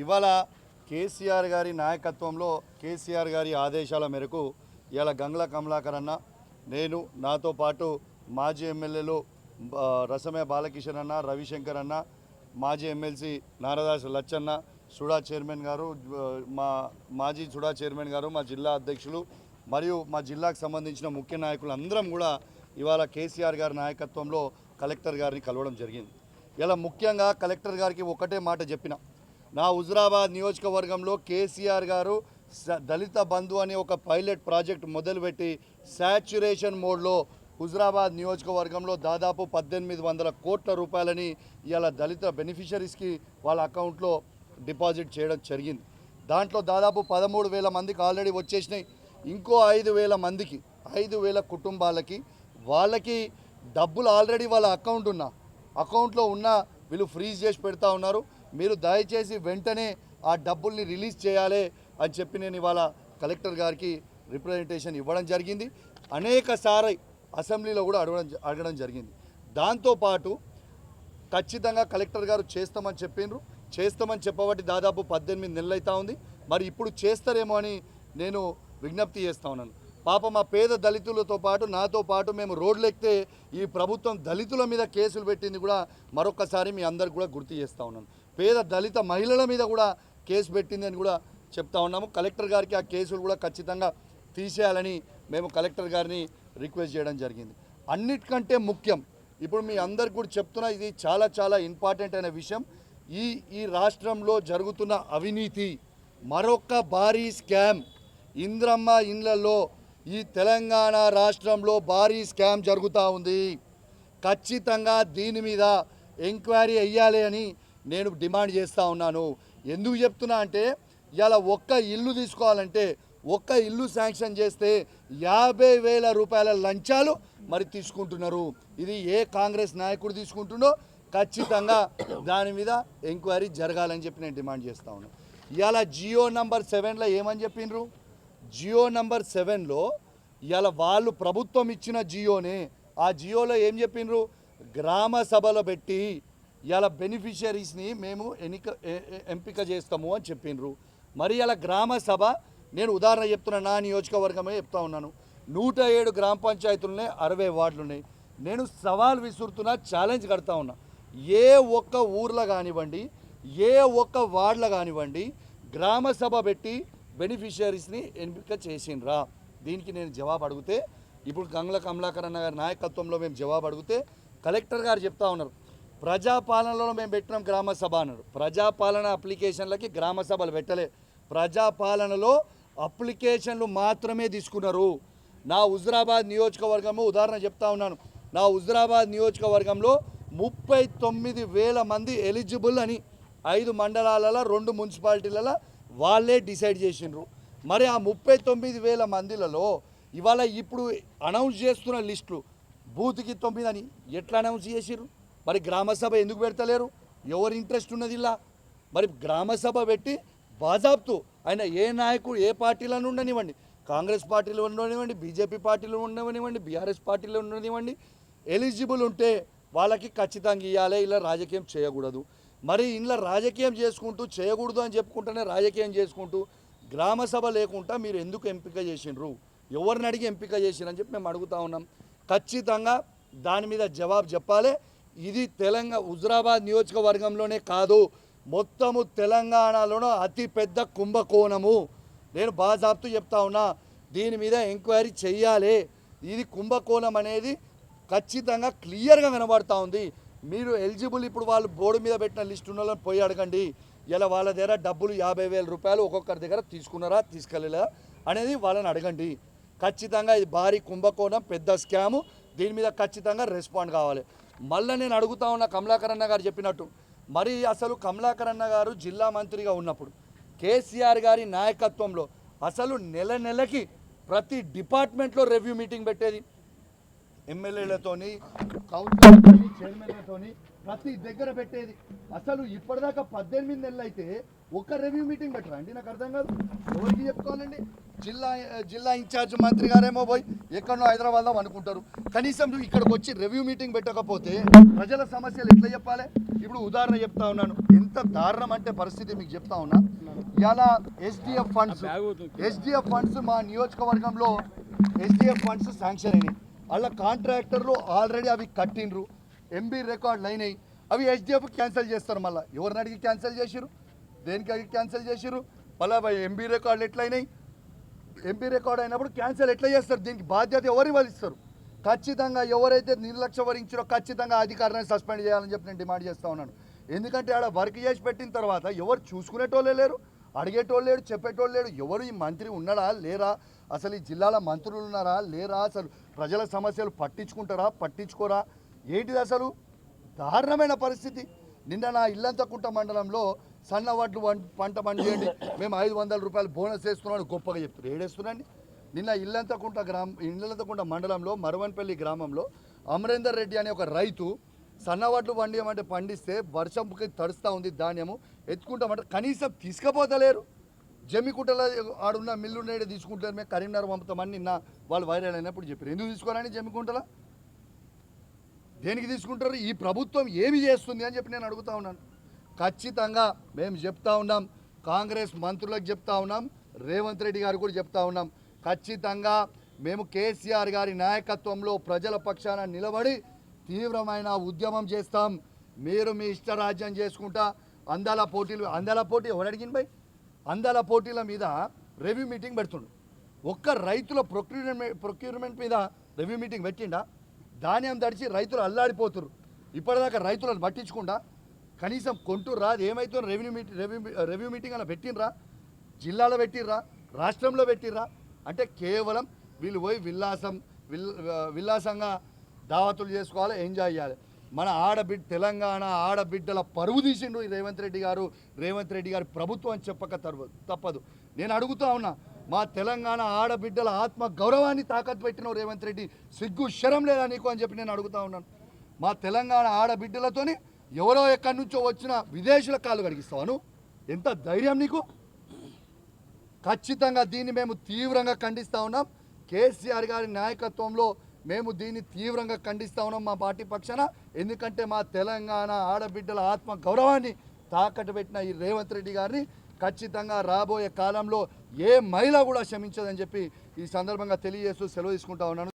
ఇవాళ కేసీఆర్ గారి నాయకత్వంలో కేసీఆర్ గారి ఆదేశాల మేరకు ఇవాళ గంగ్ల కమలాకర్ అన్న నేను నాతో పాటు మాజీ ఎమ్మెల్యేలు రసమే బాలకిషన్ అన్న రవిశంకర్ అన్న మాజీ MLC Naradas Lachanna SUDA chairman గారు మా మాజీ సుడా చైర్మన్ గారు మా జిల్లా అధ్యక్షులు మరియు మా జిల్లాకు సంబంధించిన ముఖ్య నాయకులు అందరం కూడా ఇవాళ కేసీఆర్ గారి నాయకత్వంలో కలెక్టర్ గారిని కలవడం జరిగింది. ఇలా ముఖ్యంగా కలెక్టర్ గారికి ఒకటే మాట చెప్పిన నా హుజురాబాద్ నియోజకవర్గంలో కేసీఆర్ గారు స- దళిత బంధు అనే ఒక పైలట్ ప్రాజెక్ట్ మొదలుపెట్టి శాచ్యురేషన్ మోడ్లో హుజురాబాద్ నియోజకవర్గంలో దాదాపు పద్దెనిమిది వందల కోట్ల రూపాయలని ఇవాళ దళిత బెనిఫిషరీస్కి వాళ్ళ అకౌంట్లో డిపాజిట్ చేయడం జరిగింది. దాంట్లో దాదాపు పదమూడు వేల మందికి ఆల్రెడీ వచ్చేసినాయి. ఇంకో ఐదు వేల మందికి ఐదు వేల కుటుంబాలకి వాళ్ళకి డబ్బులు ఆల్రెడీ వాళ్ళ అకౌంట్ ఉన్న అకౌంట్లో ఉన్న వీళ్ళు ఫ్రీజ్ చేసి పెడతా ఉన్నారు. మీరు దయచేసి వెంటనే ఆ డబ్బుల్ని రిలీజ్ చేయాలి అని చెప్పి నేను ఇవాళ కలెక్టర్ గారికి రిప్రజెంటేషన్ ఇవ్వడం జరిగింది. అనేక సారి అసెంబ్లీలో కూడా అడగడం అడగడం జరిగింది. దాంతోపాటు ఖచ్చితంగా కలెక్టర్ గారు చేస్తామని చెప్పిండ్రు. చేస్తామని చెప్పబట్టి దాదాపు పద్దెనిమిది నెలలు అవుతా ఉంది. మరి ఇప్పుడు చేస్తారేమో అని నేను విజ్ఞప్తి చేస్తా ఉన్నాను. పాప మా పేద దళితులతో పాటు నాతో పాటు మేము రోడ్లు ఎక్కితే ఈ ప్రభుత్వం దళితుల మీద కేసులు పెట్టింది కూడా మరొకసారి మీ అందరికి కూడా గుర్తు చేస్తూ ఉన్నాను. పేద దళిత మహిళల మీద కూడా కేసు పెట్టింది అని కూడా చెప్తా ఉన్నాము. కలెక్టర్ గారికి ఆ కేసులు కూడా ఖచ్చితంగా తీసేయాలని మేము కలెక్టర్ గారిని రిక్వెస్ట్ చేయడం జరిగింది. అన్నిటికంటే ముఖ్యం ఇప్పుడు మీ అందరికి కూడా చెప్తున్నా ఇది చాలా చాలా ఇంపార్టెంట్ అయిన విషయం. ఈ ఈ రాష్ట్రంలో జరుగుతున్న అవినీతి మరొక భారీ స్కామ్. ఇంద్రమ్మ ఇండ్లలో ఈ తెలంగాణ రాష్ట్రంలో భారీ స్కామ్ జరుగుతూ ఉంది. ఖచ్చితంగా దీని మీద ఎంక్వైరీ అయ్యాలి అని నేను డిమాండ్ చేస్తూ ఉన్నాను. ఎందుకు చెప్తున్నా అంటే ఇలా ఒక్క ఇల్లు తీసుకోవాలంటే ఒక్క ఇల్లు శాంక్షన్ చేస్తే యాభై వేల రూపాయల లంచాలు మరి తీసుకుంటున్నారు. ఇది ఏ కాంగ్రెస్ నాయకుడు తీసుకుంటుండో ఖచ్చితంగా దాని మీద ఎంక్వైరీ జరగాలని చెప్పి నేను డిమాండ్ చేస్తా ఉన్నాను ఇవాళ జియో నంబర్ సెవెన్లో ఏమని చెప్పిండ్రు జియో నంబర్ సెవెన్లో ఇవాళ వాళ్ళు ప్రభుత్వం ఇచ్చిన జియోనే. ఆ జియోలో ఏం చెప్పిండ్రు గ్రామ సభలో పెట్టి ఇలా బెనిఫిషరీస్ని మేము ఎన్నిక ఎంపిక చేస్తాము అని చెప్పిండ్రు. మరి ఇలా గ్రామ సభ నేను ఉదాహరణ చెప్తున్నా నా నియోజకవర్గమే చెప్తా ఉన్నాను. నూట ఏడు గ్రామ పంచాయతీలు ఉన్నాయి అరవై వార్డులు ఉన్నాయి నేను సవాల్ విసురుతున్నా ఛాలెంజ్ కడతా ఉన్నా. ఏ ఒక్క ఊర్లో కానివ్వండి ఏ ఒక్క వార్డులో కానివ్వండి గ్రామ సభ పెట్టి బెనిఫిషరీస్ని ఎంపిక చేసిండ్రా? దీనికి నేను జవాబు అడిగితే ఇప్పుడు గంగ్ల కమలాకర్ అన్న గారి నాయకత్వంలో మేము జవాబు అడిగితే కలెక్టర్ గారు చెప్తా ఉన్నారు ప్రజాపాలనలో మేము పెట్టినాం గ్రామ సభ అన్నారు ప్రజాపాలన అప్లికేషన్లకి గ్రామ సభలు పెట్టలే. ప్రజాపాలనలో అప్లికేషన్లు మాత్రమే తీసుకున్నారు. నా హుజురాబాద్ నియోజకవర్గము ఉదాహరణ చెప్తా ఉన్నాను. నా హుజురాబాద్ నియోజకవర్గంలో ముప్పై తొమ్మిది వేల మంది ఎలిజిబుల్ అని ఐదు మండలాలలో రెండు మున్సిపాలిటీలలో వాళ్ళే డిసైడ్ చేసిండ్రు. మరి ఆ ముప్పై తొమ్మిది వేల మందిలలో ఇవాళ ఇప్పుడు అనౌన్స్ చేస్తున్న లిస్టులు బూత్కి తొమ్మిది అని ఎట్లా అనౌన్స్ చేసిర్రు? మరి గ్రామ సభ ఎందుకు పెడతలేరు? ఎవరు ఇంట్రెస్ట్ ఉన్నది ఇలా? మరి గ్రామసభ పెట్టి బాజాబ్తూ ఆయన ఏ నాయకుడు ఏ పార్టీలను ఉండనివ్వండి. కాంగ్రెస్ పార్టీలో ఉండనివ్వండి బీజేపీ పార్టీలో ఉండనివ్వండి బీఆర్ఎస్ పార్టీలో ఉండనివ్వండి ఎలిజిబుల్ ఉంటే వాళ్ళకి ఖచ్చితంగా ఇవ్వాలి ఇలా రాజకీయం చేయకూడదు. మరి ఇలా రాజకీయం చేసుకుంటూ చేయకూడదు అని చెప్పుకుంటూనే రాజకీయం చేసుకుంటూ గ్రామసభ లేకుండా మీరు ఎందుకు ఎంపిక చేసిండ్రు? ఎవరిని అడిగి ఎంపిక చేసిరని చెప్పి మేము అడుగుతా ఉన్నాం. ఖచ్చితంగా దాని మీద జవాబు చెప్పాలి. ఇది తెలంగాణ హుజురాబాద్ నియోజకవర్గంలోనే కాదు మొత్తము తెలంగాణలోనూ అతిపెద్ద కుంభకోణము. నేను బాజాబ్తూ చెప్తా ఉన్నా దీని మీద ఎంక్వైరీ చెయ్యాలి. ఇది కుంభకోణం అనేది ఖచ్చితంగా క్లియర్గా కనబడతా ఉంది. మీరు ఎలిజిబుల్ ఇప్పుడు వాళ్ళు బోర్డు మీద పెట్టిన లిస్ట్ ఉన్న వాళ్ళని పోయి అడగండి. ఇలా వాళ్ళ దగ్గర డబ్బులు యాభై వేల రూపాయలు ఒక్కొక్కరి దగ్గర తీసుకున్నారా తీసుకెళ్ళలేదా అనేది వాళ్ళని అడగండి. ఖచ్చితంగా ఇది భారీ కుంభకోణం పెద్ద స్కాము. దీని మీద ఖచ్చితంగా రెస్పాండ్ కావాలి. మళ్ళీ నేను అడుగుతా ఉన్న కమలాకరన్న గారు చెప్పినట్టు. మరి అసలు కమలాకరన్న గారు జిల్లా మంత్రిగా ఉన్నప్పుడు కేసీఆర్ గారి నాయకత్వంలో అసలు నెల నెలకి ప్రతి డిపార్ట్మెంట్లో రివ్యూ మీటింగ్ పెట్టేది. ఎమ్మెల్యేలతోని కౌన్సిలర్లతోని చైర్మన్లతోని ప్రతి దగ్గర పెట్టేది. అసలు ఇప్పటిదాకా పద్దెనిమిది నెలలు అయితే ఒక్క రివ్యూ మీటింగ్ పెట్టరా అండి? నాకు అర్థం కాదు. ఎవరికి చెప్పుకోవాలండి? జిల్లా జిల్లా ఇన్ఛార్జ్ మంత్రి గారేమో పోయి ఎక్కడో హైదరాబాద్లో అనుకుంటారు. కనీసం నువ్వు ఇక్కడికి వచ్చి రివ్యూ మీటింగ్ పెట్టకపోతే ప్రజల సమస్యలు ఎట్లా చెప్పాలి? ఇప్పుడు ఉదాహరణ చెప్తా ఉన్నాను. ఎంత దారుణం అంటే పరిస్థితి మీకు చెప్తా ఉన్నా. ఇలా ఎస్డిఎఫ్ ఫండ్స్ ఎస్డిఎఫ్ ఫండ్స్ మా నియోజకవర్గంలో ఎస్డిఎఫ్ ఫండ్స్ శాంక్షన్ అయినాయి వాళ్ళ కాంట్రాక్టర్లు ఆల్రెడీ అవి కట్టిండ్రు. ఎంబీ రికార్డులు అయినాయి అవి హెచ్డిఎఫ్ క్యాన్సిల్ చేస్తారు మళ్ళీ. ఎవరిని అడిగి క్యాన్సిల్ చేసిరు దేనికి అడిగి క్యాన్సిల్ చేసిరు మళ్ళీ ఎంబీ రికార్డులు ఎట్లయినాయి? ఎంపీ రికార్డ్ అయినప్పుడు క్యాన్సిల్ ఎట్లా చేస్తారు? దీనికి బాధ్యత ఎవరు వహిస్తారు ఖచ్చితంగా ఎవరైతే నిర్లక్ష్య వహించారో ఖచ్చితంగా అధికారాన్ని సస్పెండ్ చేయాలని చెప్పి నేను డిమాండ్ చేస్తూ ఉన్నాను. ఎందుకంటే ఆడ వర్క్ చేసి పెట్టిన తర్వాత ఎవరు చూసుకునేటోళ్ళే లేరు అడిగేటోళ్ళు లేడు చెప్పేటోళ్ళు లేడు ఎవరు ఈ మంత్రి ఉన్నాడా? లేరా? అసలు ఈ జిల్లాల మంత్రులు ఉన్నారా? లేరా? అసలు ప్రజల సమస్యలు పట్టించుకుంటారా పట్టించుకోరా? ఏంటిది అసలు? దారుణమైన పరిస్థితి. నిన్న నా ఇల్లంతకుంట మండలంలో సన్న వడ్లు వం- పంట పండియండి. మేము ఐదు వందల రూపాయలు బోనస్ వేస్తున్నామని గొప్పగా చెప్తారు ఏడేస్తున్నాండి నిన్న ఇల్లంతకుంట గ్రామ ఇల్లంతకుంట మండలంలో మరవన్పల్లి గ్రామంలో అమరేందర్ రెడ్డి అనే ఒక రైతు సన్నవడ్లు పండియమంటే పండిస్తే వర్షంకి తడుస్తూ ఉంది ధాన్యము. ఎత్తుకుంటామంటే కనీసం తీసుకుపోతలేరు. జమ్మికుంటలో ఆడున్న మిల్లు నేడు తీసుకుంటారు మేము కరీంనగర్ పంపుతామని నిన్న వాళ్ళు వైరల్ అయినప్పుడు చెప్పారు. ఎందుకు తీసుకోవాలని జమ్మికుంటలో? దేనికి తీసుకుంటారు? ఈ ప్రభుత్వం ఏమి చేస్తుంది అని చెప్పి నేను అడుగుతా ఉన్నాను. ఖచ్చితంగా మేము చెప్తా ఉన్నాం కాంగ్రెస్ మంత్రులకు చెప్తా ఉన్నాం రేవంత్ రెడ్డి గారు కూడా చెప్తా ఉన్నాం. ఖచ్చితంగా మేము కేసీఆర్ గారి నాయకత్వంలో ప్రజల పక్షాన నిలబడి తీవ్రమైన ఉద్యమం చేస్తాం. మీరు మీ ఇష్టరాజ్యం చేసుకుంటా అందాల పోటీలు అందాల పోటీ ఎవరు అడిగింది భయ్? అందాల పోటీల మీద రెవ్యూ మీటింగ్ పెడుతుండు. ఒక్క రైతుల ప్రొక్యూర్మెంట్ ప్రొక్యూర్మెంట్ మీద రెవ్యూ మీటింగ్ పెట్టిండా? ధాన్యం తడిచి రైతులు అల్లాడిపోతురు. ఇప్పటిదాకా రైతులను పట్టించకుండా? కనీసం కొంటూరు రాదు. ఏమైతుందో revenue meeting revenue review meeting అలా పెట్టినరా జిల్లాలో పెట్టిర్రా రాష్ట్రంలో పెట్టిర్రా అంటే కేవలం వీళ్ళు పోయి విల్లాసం విల్ విల్లాసంగా దావతులు చేసుకోవాలి ఎంజాయ్ చేయాలి. మన ఆడబిడ్డ తెలంగాణ ఆడబిడ్డల పరువు తీసిండు ఈ రేవంత్ రెడ్డి గారు. రేవంత్ రెడ్డి గారి ప్రభుత్వం అని చెప్పక తప్పదు. నేను అడుగుతా ఉన్నా మా తెలంగాణ ఆడబిడ్డల ఆత్మ గౌరవాన్ని తాకట్టు పెట్టిన రేవంత్ రెడ్డి సిగ్గు శరం లేదా నీకు అని చెప్పి నేను అడుగుతా ఉన్నాను. మా తెలంగాణ ఆడబిడ్డలతోని ఎవరో ఎక్కడి నుంచో వచ్చిన విదేశీల కాళ్ళు కడిగిస్తావాను ఎంత ధైర్యం నీకు? ఖచ్చితంగా దీన్ని మేము తీవ్రంగా ఖండిస్తూ ఉన్నాం. కేసీఆర్ గారి నాయకత్వంలో మేము దీన్ని తీవ్రంగా ఖండిస్తా ఉన్నాం మా పార్టీ పక్షాన. ఎందుకంటే మా తెలంగాణ ఆడబిడ్డల ఆత్మ గౌరవాన్ని తాకట్టు పెట్టిన ఈ రేవంత్ రెడ్డి గారిని ఖచ్చితంగా రాబోయే కాలంలో ఏ మహిళ కూడా క్షమించదని చెప్పి ఈ సందర్భంగా తెలియజేస్తూ సెలవు తీసుకుంటా ఉన్నాను.